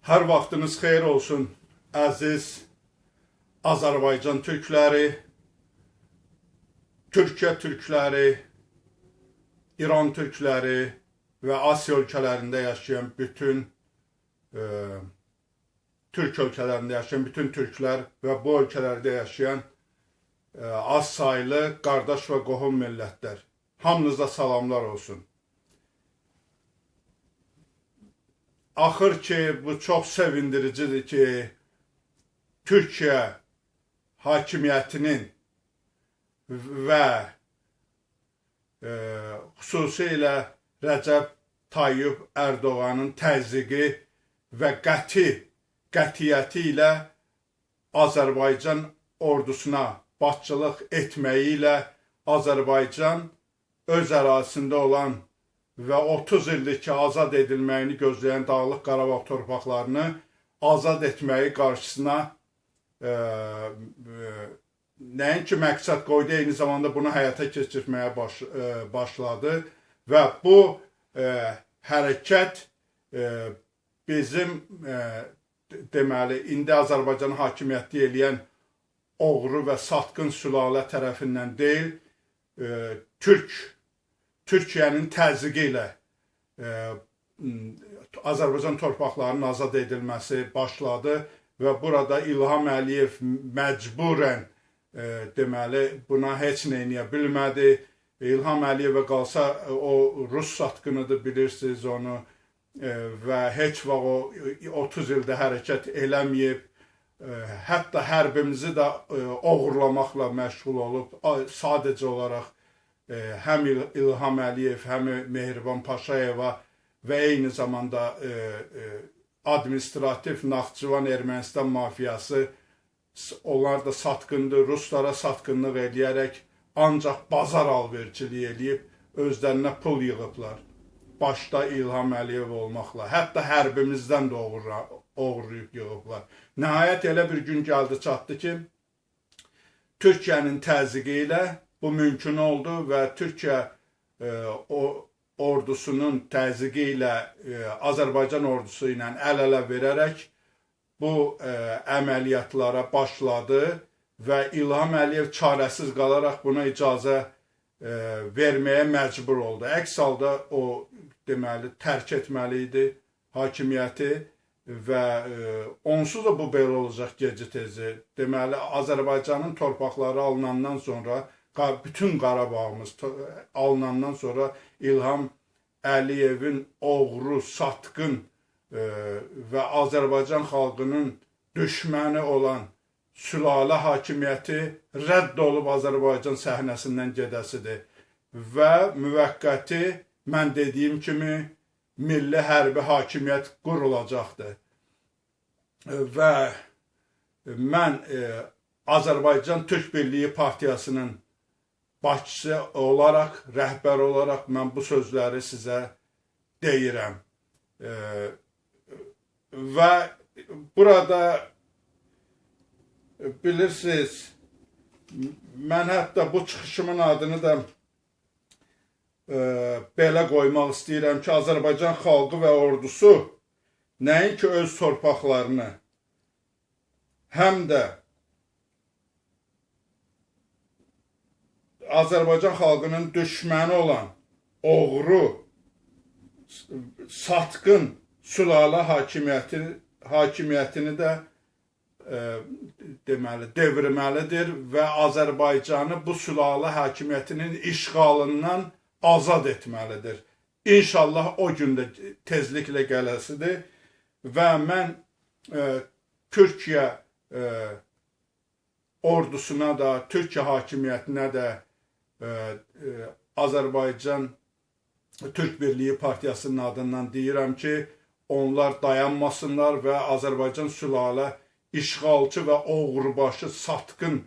Hər vaxtınız xeyir olsun, əziz Azərbaycan türkləri, Türkiyə türkləri, İran türkləri və Asiya ölkələrində yaşayan bütün e, Türk ölkələrində yaşayan bütün türklər və bu ölkələrdə yaşayan e, az saylı qardaş və qohum millətlər. Hamınıza salamlar olsun. Axır ki, bu çox sevindiricidir ki, Türkiyə hakimiyyətinin və e, xüsusilə Rəcəb Tayyip Ərdoğanın təzyiqi və qəti qətiyyəti ilə Azərbaycan ordusuna başçılıq etməyi ilə Azərbaycan öz ərazisində olan və 30 ildir ki, azad edilməyini gözləyən Dağlıq Qarabağ torpaqlarını azad etməyi qarşısına e, e, nəinki məqsəd qoydu, eyni zamanda bunu həyata keçirməyə baş, e, başladı və bu e, hərəkət e, bizim e, deməli indi Azərbaycan hakimiyyəti eləyən oğru və satqın sülalə tərəfindən deyil, e, Türk Türkiyənin təzyiqi ilə e, Azərbaycan torpaqlarının azad edilməsi başladı və burada İlham Əliyev məcburən e, deməli buna heç nə edə bilmədi. İlham Əliyevə qalsa o rus satqınıdır bilirsiniz onu e, və heç vaxt o 30 ildə hərəkət eləməyib. E, hətta hərbimizi də e, oğurlamaqla məşğul olub sadəcə olaraq həm İlham Əliyev, həm Mehriban Paşayeva və eyni zamanda e, e, administrativ Naxçıvan Ermənistan mafiyası onlar da satqındır, ruslara satqınlıq eləyərək ancaq bazar alverçiliyi eləyib özlərinə pul yığıblar. Başda İlham Əliyev olmaqla, hətta hərbimizdən də oğurlayıb yığıblar. Nəhayət elə bir gün gəldi çatdı ki, Türkiyənin təzyiqi ilə bu mümkün oldu və Türkiyə e, o ordusunun təzyiqi ilə e, Azərbaycan ordusu ilə əl-ələ verərək bu e, əməliyyatlara başladı və İlham Əliyev çarəsiz qalaraq buna icazə verməyə məcbur oldu. Əks halda o deməli tərk etməli idi hakimiyyəti və e, onsuz da bu belə olacaq gecə tezi. Deməli Azərbaycanın torpaqları alınandan sonra bütün Qarabağımız alınandan sonra İlham Əliyevin oğru, satqın e, və Azərbaycan xalqının düşməni olan sülalə hakimiyyəti rədd olub Azərbaycan səhnəsindən gedəsidir və müvəqqəti mən dediyim kimi milli hərbi hakimiyyət qurulacaqdır. Və mən e, Azərbaycan Türk Birliyi Partiyasının başçı olaraq, rəhbər olaraq mən bu sözləri sizə deyirəm. E, və burada bilirsiniz, mən hətta bu çıxışımın adını da e, belə qoymaq istəyirəm ki, Azərbaycan xalqı və ordusu nəinki öz torpaqlarını, həm də Azərbaycan xalqının düşməni olan oğru, satqın sülalə hakimiyyəti hakimiyyətini də e, deməli devirməlidir və Azərbaycanı bu sülalə hakimiyyətinin işğalından azad etməlidir. İnşallah o gün də tezliklə gələsidir və mən e, Türkiyə e, ordusuna da, Türkiyə hakimiyyətinə də Azərbaycan Türk Birliyi Partiyasının adından deyirəm ki, onlar dayanmasınlar və Azərbaycan sülalə işğalçı və oğurbaşı satqın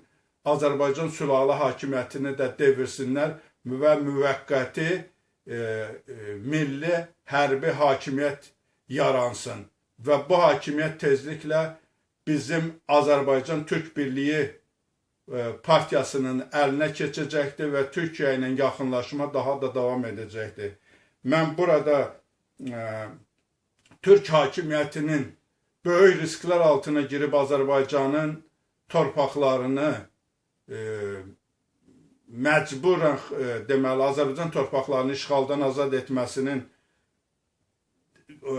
Azərbaycan sülalə hakimiyyətini də devirsinlər və müvəqqəti e, e, milli hərbi hakimiyyət yaransın. Və bu hakimiyyət tezliklə bizim Azərbaycan Türk Birliyi E, partiyasının əlinə keçəcəkdir və Türkiyə ilə yaxınlaşma daha da davam edəcəkdir. Mən burada ə, e, Türk hakimiyyətinin böyük risklər altına girib Azərbaycanın torpaqlarını e, məcburən e, deməli Azərbaycan torpaqlarını işğaldan azad etməsinin e,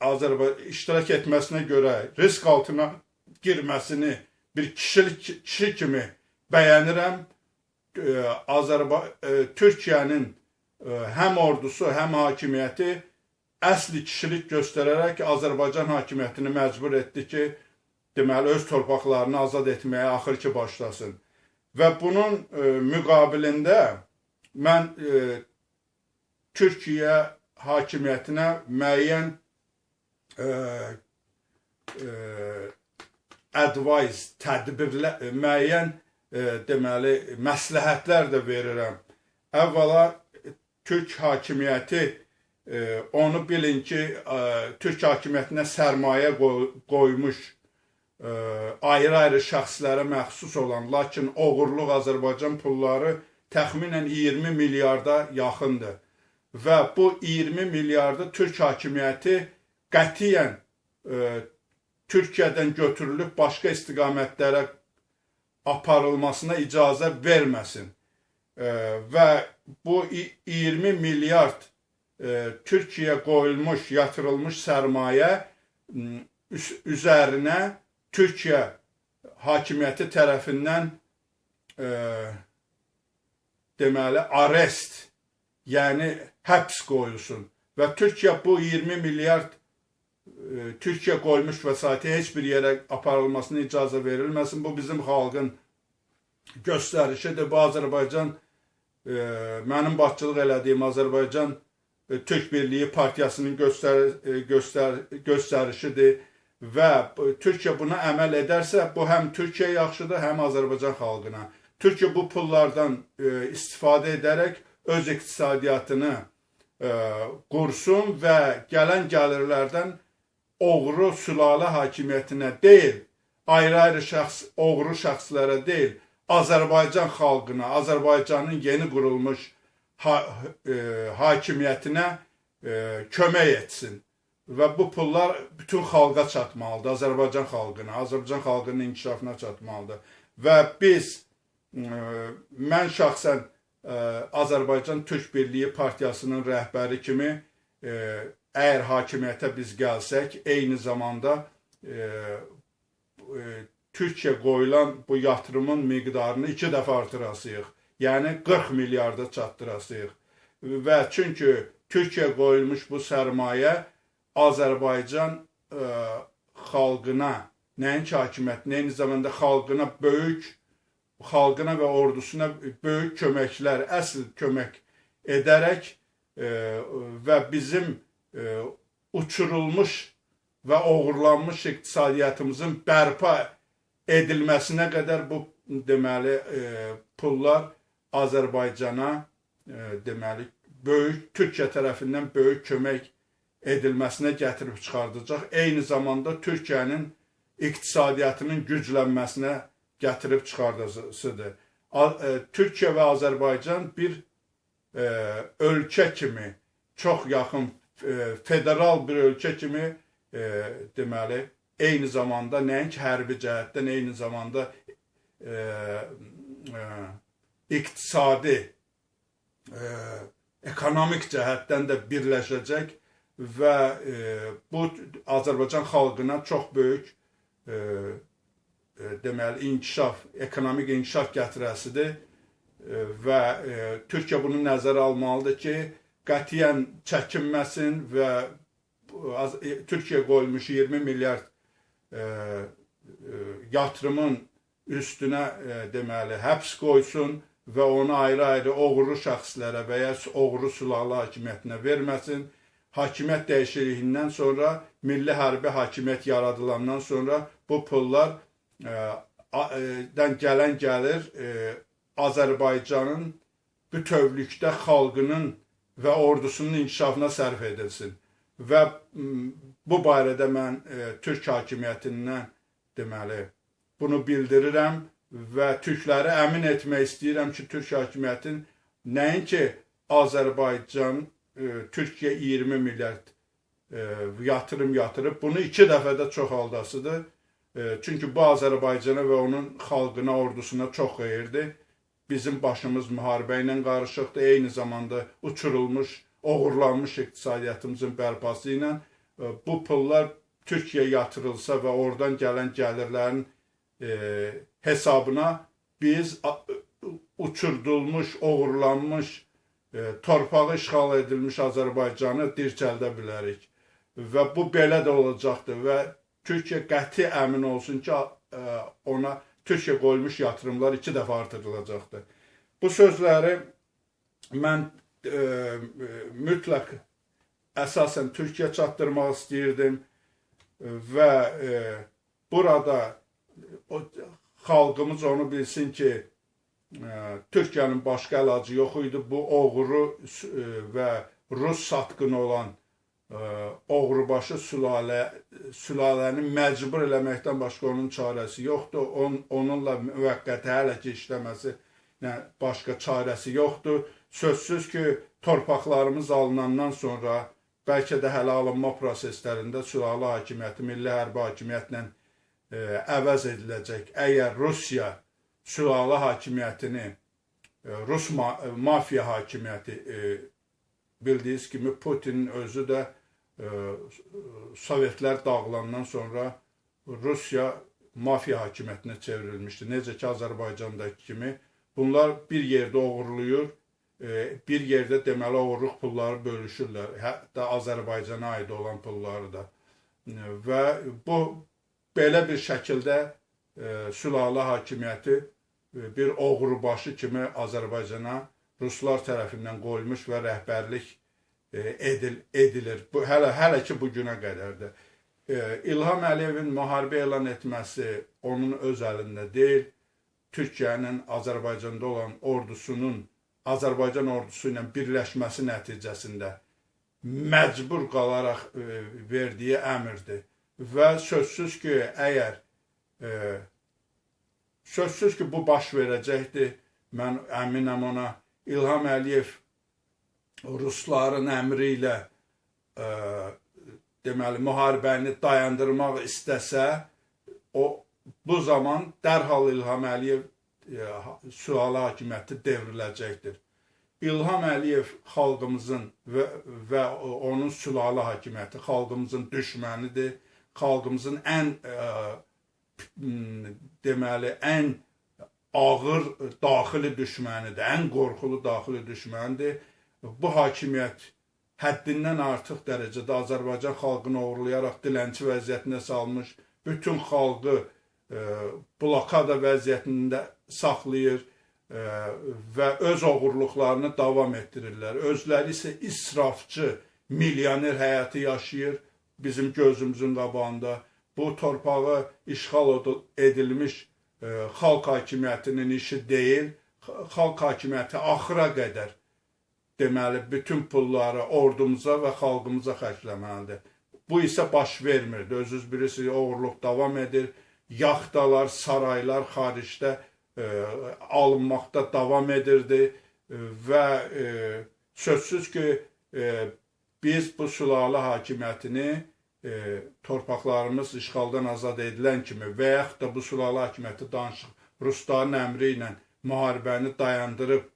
Azərbaycan iştirak etməsinə görə risk altına girməsini bir kişilik kişi kimi bəyənirəm. E, Azərbaycan e, Türkiyənin e, həm ordusu, həm hakimiyyəti əsli kişilik göstərərək Azərbaycan hakimiyyətini məcbur etdi ki, deməli öz torpaqlarını azad etməyə axır ki başlasın. Və bunun e, müqabilində mən e, Türkiyə hakimiyyətinə müəyyən e, e, advice, tədbirlər, e, müəyyən e, deməli məsləhətlər də verirəm. Əvvəla Türk hakimiyyəti e, onu bilin ki, e, Türk hakimiyyətinə sərmayə qoy, qoymuş ayrı-ayrı şəxslərə məxsus olan, lakin oğurluq Azərbaycan pulları təxminən 20 milyarda yaxındır. Və bu 20 milyardı Türk hakimiyyəti qətiyyən e, Türkiyədən götürülüb başqa istiqamətlərə aparılmasına icazə verməsin. E, və bu 20 milyard e, qoyulmuş, yatırılmış sərmayə üzərinə Türkiyə hakimiyyəti tərəfindən e, arrest, yəni həbs qoyulsun və Türkiyə bu 20 milyard Türkiyə qoymuş vəsaiti heç bir yerə aparılmasına icazə verilməsin. Bu bizim xalqın göstərişidir. Bu Azərbaycan e, mənim başçılıq elədiyim Azərbaycan e, Türk Birliyi Partiyasının göstər, e, göstər, göstərişidir və Türkiyə buna əməl edərsə, bu həm Türkiyə yaxşıdır, həm Azərbaycan xalqına. Türkiyə bu pullardan e, istifadə edərək öz iqtisadiyyatını e, qursun və gələn gəlirlərdən oğru sülalə hakimiyyətinə deyil, ayrı-ayrı şəxs, oğru şəxslərə deyil, Azərbaycan xalqına, Azərbaycanın yeni qurulmuş ha, e, hakimiyyətinə e, kömək etsin və bu pullar bütün xalqa çatmalıdır, Azərbaycan xalqına, Azərbaycan xalqının inkişafına çatmalıdır. Və biz, e, mən şəxsən e, Azərbaycan Türk Birliyi Partiyasının rəhbəri kimi e, əgər hakimiyyətə biz gəlsək, eyni zamanda Türkiyə qoyulan bu yatırımın miqdarını iki dəfə artırasıyıq. Yəni 40 milyarda çatdırasıyıq. Və çünki Türkiyə qoyulmuş bu sərmayə Azərbaycan ə, e, xalqına, nəinki hakimiyyətinə, eyni zamanda xalqına böyük, xalqına və ordusuna böyük köməklər, əsl kömək edərək ə, e, və bizim e, uçurulmuş və oğurlanmış iqtisadiyyatımızın bərpa edilməsinə qədər bu deməli ə, pullar Azərbaycana ə, deməli böyük Türkiyə tərəfindən böyük kömək edilməsinə gətirib çıxardacaq. Eyni zamanda Türkiyənin iqtisadiyyatının güclənməsinə gətirib çıxardacaqdır. E, Türkiyə və Azərbaycan bir e, ölkə kimi, çox yaxın e, federal bir ölkə kimi e, deməli, eyni zamanda nəinki hərbi cəhətdən, eyni zamanda e, e, iqtisadi, e, ekonomik cəhətdən də birləşəcək və e, bu Azərbaycan xalqına çox böyük e, e, deməli inkişaf, ekonomik inkişaf gətirəsidir e, və e, Türkiyə bunu nəzərə almalıdır ki, qətiyyən çəkinməsin və az, e, Türkiyə qoyulmuş 20 milyard e, e, yatırımın üstünə e, deməli həbs qoysun və onu ayrı-ayrı oğru şəxslərə və ya oğru sülalə hakimiyyətinə verməsin. Hakimiyyət dəyişikliyindən sonra, milli hərbi hakimiyyət yaradılandan sonra bu pullar e, e, dən gələn gəlir e, Azərbaycanın bütövlükdə xalqının və ordusunun inkişafına sərf edilsin. Və bu barədə mən e, Türk hakimiyyətindən deməli bunu bildirirəm və türkləri əmin etmək istəyirəm ki, Türk hakimiyyətin nəinki Azərbaycan Türkiyə 20 milyard e, yatırım yatırıb bunu iki dəfə də çoxaldasıdır. E, çünki bu Azərbaycana və onun xalqına, ordusuna çox xeyirdir. Bizim başımız müharibə ilə qarışıqdır. Eyni zamanda uçurulmuş, oğurlanmış iqtisadiyyatımızın bərpası ilə e, bu pullar Türkiyə yatırılsa və oradan gələn gəlirlərin e, hesabına biz uçurdulmuş, oğurlanmış, e, torpağı işğal edilmiş Azərbaycanı dirçəldə bilərik. Və bu belə də olacaqdır və Türkiyə qəti əmin olsun ki, e, ona Türkiyə qoymuş yatırımlar iki dəfə artırılacaqdır. Bu sözləri mən e, mütləq əsasən Türkiyə çatdırmaq istəyirdim və e, burada o xalqımız onu bilsin ki, ə, Türkiyənin başqa əlacı yox idi. Bu oğru ə, və rus satqını olan oğrubaşı sülalə sülələni məcbur eləməkdən başqa onun çarəsi yoxdur. On, onunla müvəqqəti hələ ki işləməsi nə başqa çarəsi yoxdur. Sözsüz ki, torpaqlarımız alınandan sonra bəlkə də hələ alınma proseslərində sülalə hakimiyyəti, milli hərbi hakimiyyətlə ə, əvəz ediləcək. Əgər Rusiya sülalə hakimiyyətini ə, Rus ma mafiya hakimiyyəti ə, bildiyiniz kimi Putinin özü də Sovetlər dağılandan sonra Rusiya mafiya hakimiyyətinə çevrilmişdi. Necə ki Azərbaycandakı kimi bunlar bir yerdə oğurluyur, bir yerdə deməli oğurluq pulları bölüşürlər. Hətta Azərbaycana aid olan pulları da. Və bu belə bir şəkildə e, sülalə hakimiyyəti e, bir oğrubaşı kimi Azərbaycana ruslar tərəfindən qoyulmuş və rəhbərlik e, edil, edilir. Bu hələ hələ ki bu günə qədərdir. E, İlham Əliyevin müharibə elan etməsi onun öz əlində deyil. Türkiyənin Azərbaycanda olan ordusunun Azərbaycan ordusu ilə birləşməsi nəticəsində məcbur qalaraq e, verdiyi əmrdir və sözsüz ki, əgər e, sözsüz ki, bu baş verəcəkdir, mən əminəm ona İlham Əliyev rusların əmri ilə e, deməli müharibəni dayandırmaq istəsə, o bu zaman dərhal İlham Əliyev e, sualı hakimiyyəti devriləcəkdir. İlham Əliyev xalqımızın və, və onun sülalə hakimiyyəti xalqımızın düşmənidir xalqımızın ən ə, e, deməli ən ağır daxili düşmənidir, ən qorxulu daxili düşmənidir. Bu hakimiyyət həddindən artıq dərəcədə Azərbaycan xalqını oğurlayaraq dilənçi vəziyyətinə salmış, bütün xalqı e, blokada vəziyyətində saxlayır e, və öz oğurluqlarını davam etdirirlər. Özləri isə israfçı, milyoner həyatı yaşayır bizim gözümüzün qabağında bu torpağı işğal edilmiş e, xalq hakimiyyətinin işi deyil. Xalq hakimiyyəti axıra qədər deməli bütün pulları ordumuza və xalqımıza xərcləməlidir. Bu isə baş vermirdi. Özünüz bilirsiniz, oğurluq davam edir. Yaxtalar, saraylar xaricdə e, alınmaqda davam edirdi e, və e, sözsüz ki, e, biz bu sülalə hakimiyyətini e, torpaqlarımız işğaldan azad edilən kimi və yaxud da bu sülalə hakimiyyəti danışıq Rusların əmri ilə müharibəni dayandırıb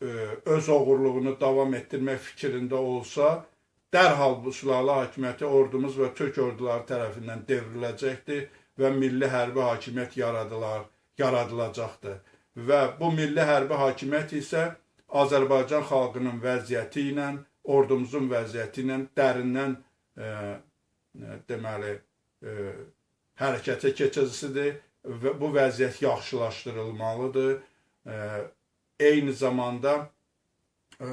öz oğurluğunu davam etdirmək fikrində olsa, dərhal bu sülalə hakimiyyəti ordumuz və Türk orduları tərəfindən devriləcəkdir və milli hərbi hakimiyyət yaradılar, yaradılacaqdır. Və bu milli hərbi hakimiyyət isə Azərbaycan xalqının vəziyyəti ilə ordumuzun vəziyyəti ilə dərindən e, e, deməli e, hərəkətə keçəcəsidir və bu vəziyyət yaxşılaşdırılmalıdır. E, eyni zamanda e,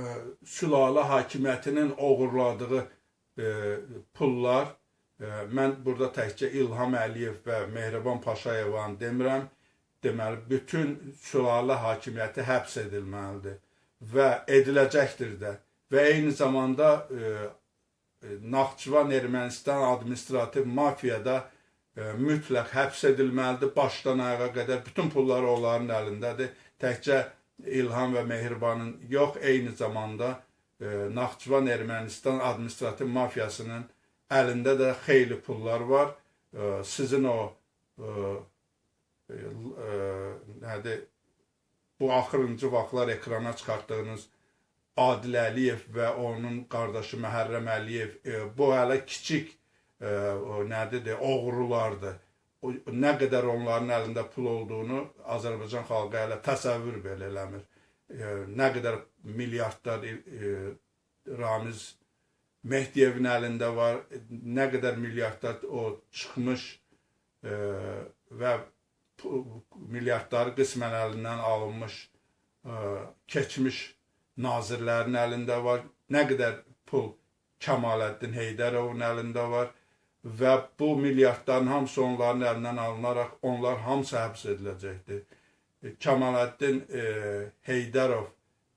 sülalə hakimiyyətinin oğurladığı e, pullar e, mən burada təkcə İlham Əliyev və Mehriban Paşayevanı demirəm. Deməli bütün sülalə hakimiyyəti həbs edilməlidir və ediləcəkdir də və eyni zamanda e, e, Naxçıvan Ermənistan administrativ mafiyada e, mütləq həbs edilməlidir, başdan ayağa qədər bütün pulları onların əlindədir. Təkcə İlham və Mehribanın yox, eyni zamanda e, Naxçıvan Ermənistan administrativ mafiyasının əlində də xeyli pullar var. E, sizin o e, e, nədir bu axırıncı vaxtlar ekrana çıxartdığınız Adil Əliyev və onun qardaşı Məhərrəm Əliyev e, bu hələ kiçik e, nədir, oğrulardır. Nə qədər onların əlində pul olduğunu Azərbaycan xalqı hələ təsəvvür belə eləmir. E, nə qədər milyardlar e, Ramiz Mehdiyevin əlində var, nə qədər milyardlar o çıxmış e, və milyardları qismən əlindən alınmış e, keçmiş nazirlərin əlində var, nə qədər pul Kəmaləddin Heydərovun əlində var və bu milyardların hamısı onların əlindən alınaraq onlar hamısı həbs ediləcəkdir. E, Kəmaləddin e, Heydərov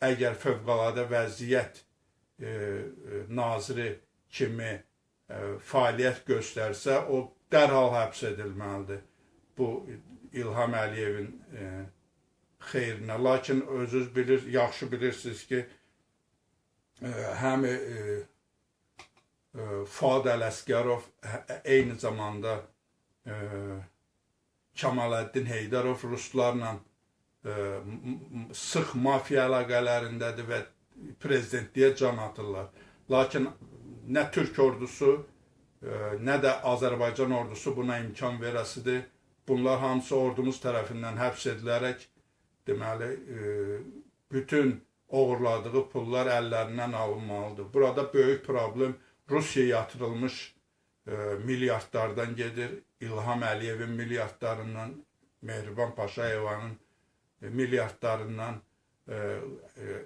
əgər fövqəladə vəziyyət e, e, naziri kimi e, fəaliyyət göstərsə, o dərhal həbs edilməlidir. Bu İlham Əliyevin e, xeyrinə. Lakin özünüz bilir, yaxşı bilirsiniz ki, e, həm e, Fuad Ələsgərov eyni zamanda Kamaləddin Heydərov ruslarla sıx mafiya əlaqələrindədir və prezidentliyə can atırlar. Lakin nə Türk ordusu, nə də Azərbaycan ordusu buna imkan verəsidir. Bunlar hamısı ordumuz tərəfindən həbs edilərək deməli e, bütün oğurladığı pullar əllərindən alınmalıdır. Burada böyük problem Rusiya yatırılmış e, milyardlardan gedir. İlham Əliyevin milyardlarından, Mehriban Paşayevanın e, milyardlarından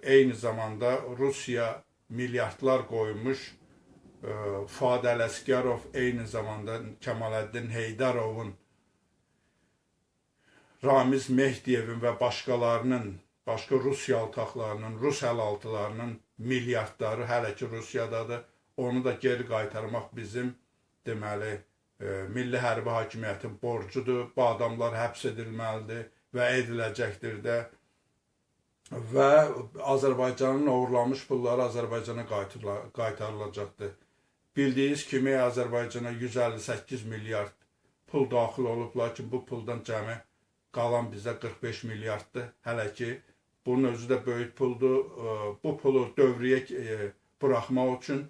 eyni zamanda Rusiya milyardlar qoymuş. Fuad Ələsgərov eyni zamanda Kəmaləddin Heydarovun Ramiz Mehdiyevin və başqalarının, başqa Rus yaltaqlarının, Rus əlaltılarının milyardları hələ ki Rusiyadadır. Onu da geri qaytarmaq bizim deməli e, milli hərbi hakimiyyətin borcudur. Bu adamlar həbs edilməlidir və ediləcəkdir də. Və Azərbaycanın uğurlamış pulları Azərbaycana qaytarılacaqdır. Bildiyiniz kimi Azərbaycana 158 milyard pul daxil olub, lakin bu puldan cəmi qalan bizdə 45 milyarddır. Hələ ki, bunun özü də böyük puldur. Bu pulu dövrəyə e, buraxmaq üçün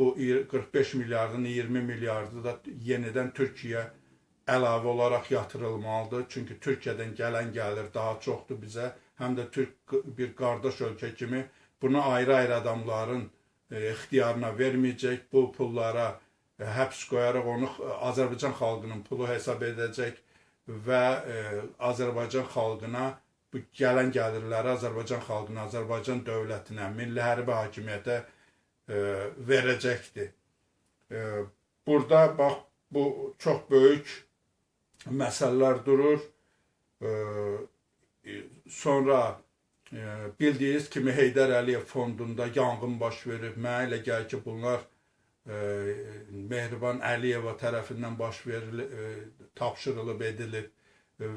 bu 45 milyardın 20 milyardı da yenidən Türkiyəyə əlavə olaraq yatırılmalıdır. Çünki Türkiyədən gələn gəlir daha çoxdur bizə. Həm də Türk bir qardaş ölkə kimi bunu ayrı-ayrı adamların e, ixtiyarına verməyəcək. Bu pullara e, həbs qoyaraq onu Azərbaycan xalqının pulu hesab edəcək və e, Azərbaycan xalqına bu gələn gəlirləri Azərbaycan xalqına, Azərbaycan dövlətinə, milli hərbi hakimiyyətə e, verəcəkdir. E, burada bax bu çox böyük məsələlər durur. E, sonra e, bildiyiniz kimi Heydər Əliyev fondunda yanğın baş verib. Mənə elə gəlir ki, bunlar Mehriban Əliyeva tərəfindən baş verilib, tapşırılıb edilib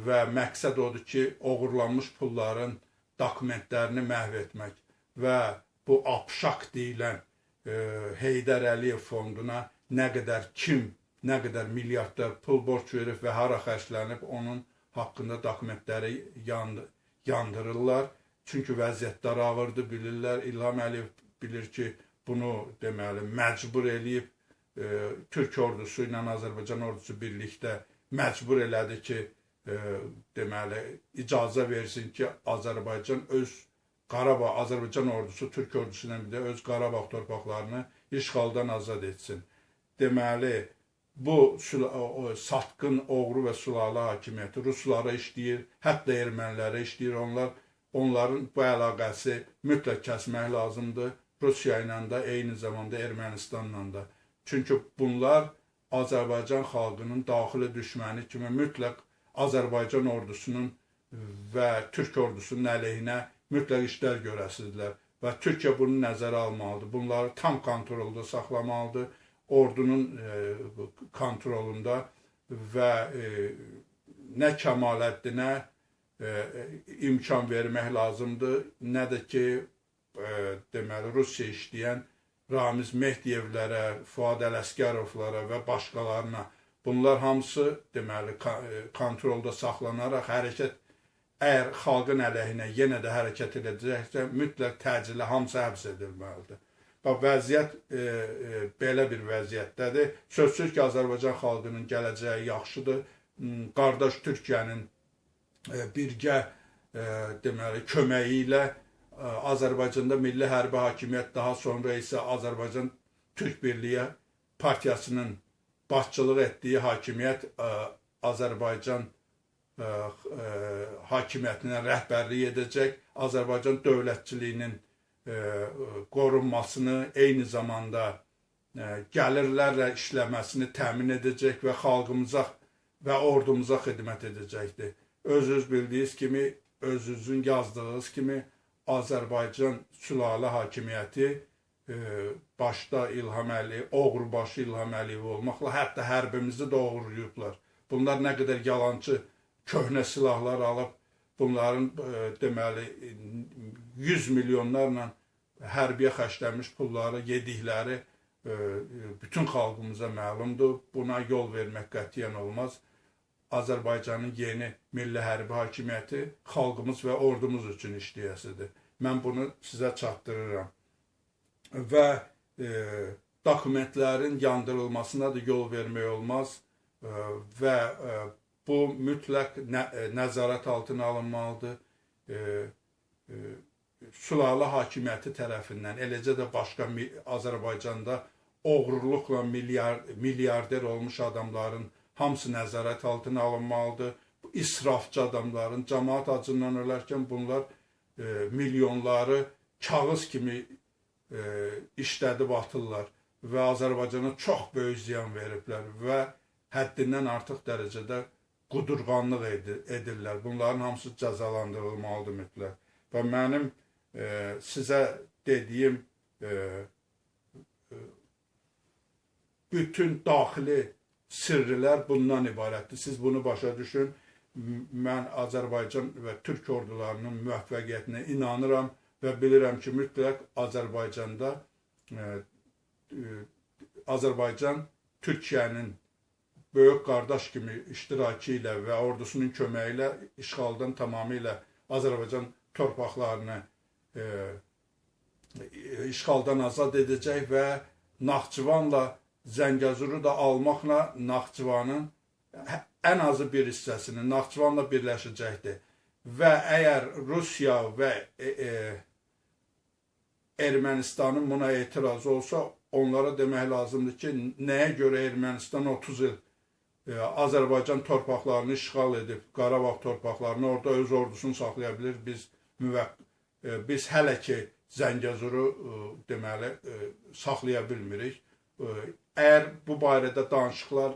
və məqsəd odur ki, oğurlanmış pulların dokumentlərini məhv etmək və bu apşaq deyilən Heydər Əliyev fonduna nə qədər kim, nə qədər milyardlar pul borc verib və hara xərclənib onun haqqında dokumentləri yandı, yandırırlar. Çünki vəziyyətlər ağırdır, bilirlər. İlham Əliyev bilir ki, bunu deməli məcbur eləyib e, Türk ordusu ilə Azərbaycan ordusu birlikdə məcbur elədi ki, e, deməli icazə versin ki, Azərbaycan öz Qarabağ Azərbaycan ordusu Türk ordusu ilə bir də öz Qarabağ torpaqlarını işğaldan azad etsin. Deməli bu satqın oğru və sülalə hakimiyyəti ruslara işləyir, hətta ermənilərə işləyir. Onlar onların bu əlaqəsi mütləq kəsmək lazımdır. Rusiya ilə də, eyni zamanda Ermənistanla da. Çünki bunlar Azərbaycan xalqının daxili düşməni kimi mütləq Azərbaycan ordusunun və Türk ordusunun əleyhinə mütləq işlər görəsizlər və Türkiyə bunu nəzərə almalıdır. Bunları tam kontrolda saxlamalıdır, ordunun e, kontrolunda və e, nə Kəmaləddinə e, imkan vermək lazımdır, nə də ki, deməli Rusiya işləyən Ramiz Mehdiyevlərə, Fuad Ələsgərovlara və başqalarına bunlar hamısı deməli kontrolda saxlanaraq hərəkət əgər xalqın əleyhinə yenə də hərəkət edəcəksə, mütləq təcili hamısı həbs edilməlidir. Bax, vəziyyət e, e, belə bir vəziyyətdədir. Sözsüz ki, Azərbaycan xalqının gələcəyi yaxşıdır. Hmm, qardaş Türkiyənin e, birgə e, deməli köməyi ilə e, Azərbaycanda milli hərbi hakimiyyət, daha sonra isə Azərbaycan Türk Birliyi partiyasının başçılıq etdiyi hakimiyyət e, Azərbaycan ə, ə, hakimiyyətinə rəhbərlik edəcək, Azərbaycan dövlətçiliyinin ə, qorunmasını, eyni zamanda ə, gəlirlərlə işləməsini təmin edəcək və xalqımıza və ordumuza xidmət edəcəkdir. Özünüz bildiyiniz kimi, özünüzün yazdığınız kimi Azərbaycan sülalə hakimiyyəti ə, başda İlham Əliyev, oğrubaşı İlham Əliyev olmaqla hətta hərbimizi də oğurlayıblar. Bunlar nə qədər yalançı köhnə silahlar alıb bunların e, deməli 100 milyonlarla hərbiyə xərclənmiş pulları yedikləri e, bütün xalqımıza məlumdur. Buna yol vermək qətiyyən olmaz. Azərbaycanın yeni milli hərbi hakimiyyəti xalqımız və ordumuz üçün işləyəsidir. Mən bunu sizə çatdırıram. Və e, dokumentlərin yandırılmasına da yol vermək olmaz e, və e, bu mütləq nə, e, nəzarət altına alınmalıdır. E, e, Sülalə hakimiyyəti tərəfindən, eləcə də başqa Azərbaycanda oğurluqla milyar, milyarder olmuş adamların hamısı nəzarət altına alınmalıdır. Bu israfçı adamların cəmaat acından ölərkən bunlar e, milyonları kağız kimi e, işlədib atırlar və Azərbaycana çox böyük ziyan veriblər və həddindən artıq dərəcədə qudurğanlıq edirlər. Bunların hamısı cəzalandırılmalıdır mütləq. Və mənim e, sizə dediyim e, e, bütün daxili sirrilər bundan ibarətdir. Siz bunu başa düşün. Mən Azərbaycan və Türk ordularının müvəffəqiyyətinə inanıram və bilirəm ki, mütləq Azərbaycanda e, e, Azərbaycan Türkiyənin böyük qardaş kimi iştirakı ilə və ordusunun köməyi ilə işğaldan tamamilə Azərbaycan torpaqlarını e, işğaldan azad edəcək və Naxçıvanla Zəngəzuru da almaqla Naxçıvanın ən azı bir hissəsini Naxçıvanla birləşəcəkdir. Və əgər Rusiya və e, e, Ermənistanın buna etirazı olsa, onlara demək lazımdır ki, nəyə görə Ermənistan 30 il Azərbaycan torpaqlarını işğal edib, Qarabağ torpaqlarını orada öz ordusunu saxlaya bilir. Biz müvəq e, biz hələ ki Zəngəzuru e, deməli e, saxlaya bilmirik. Əgər bu barədə danışıqlar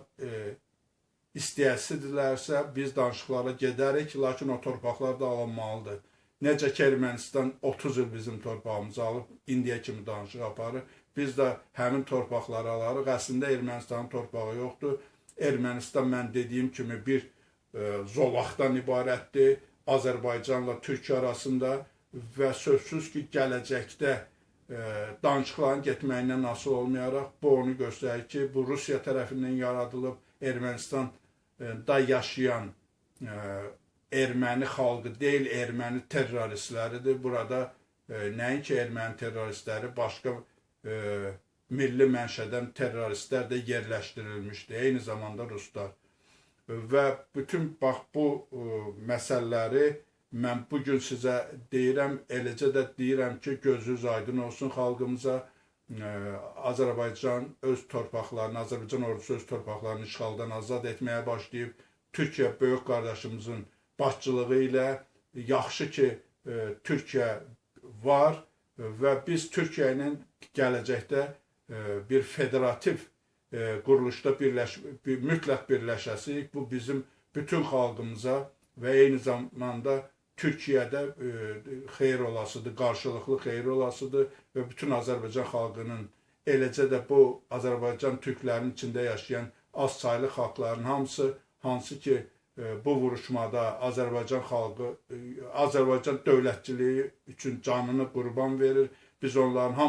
istəyəsidirlərsə, biz danışıqlara gedərik, lakin o torpaqlar da alınmalıdır. Necə ki Ermənistan 30 il bizim torpağımızı alıb, indiyə kimi danışıq aparır. Biz də həmin torpaqları alarıq. Əslində Ermənistanın torpağı yoxdur. Ermənistan mən dediyim kimi bir e, zolaqdan ibarətdir. Azərbaycanla Türkiyə arasında və sözsüz ki, gələcəkdə e, danışıqların getməyindən asılı olmayaraq bu onu göstərir ki, bu Rusiya tərəfindən yaradılıb Ermənistanda yaşayan e, erməni xalqı deyil, erməni terroristləridir. Burada e, nəinki erməni terroristləri, başqa e, milli mənşədən terroristlər də yerləşdirilmişdi, eyni zamanda ruslar. Və bütün bax bu ə, e, məsələləri mən bu gün sizə deyirəm, eləcə də deyirəm ki, gözünüz aydın olsun xalqımıza. Ə, e, Azərbaycan öz torpaqlarını, Azərbaycan ordusu öz torpaqlarını işğaldan azad etməyə başlayıb. Türkiyə böyük qardaşımızın başçılığı ilə yaxşı ki, ə, e, Türkiyə var və biz Türkiyə ilə gələcəkdə bir federativ e, quruluşda birləş, bir, mütləq birləşəsik. Bu bizim bütün xalqımıza və eyni zamanda Türkiyədə e, xeyir olasıdır, qarşılıqlı xeyir olasıdır və bütün Azərbaycan xalqının, eləcə də bu Azərbaycan türklərinin içində yaşayan az saylı xalqların hamısı, hansı ki, bu vuruşmada Azərbaycan xalqı, Azərbaycan dövlətçiliyi üçün canını qurban verir. Biz onların hamısını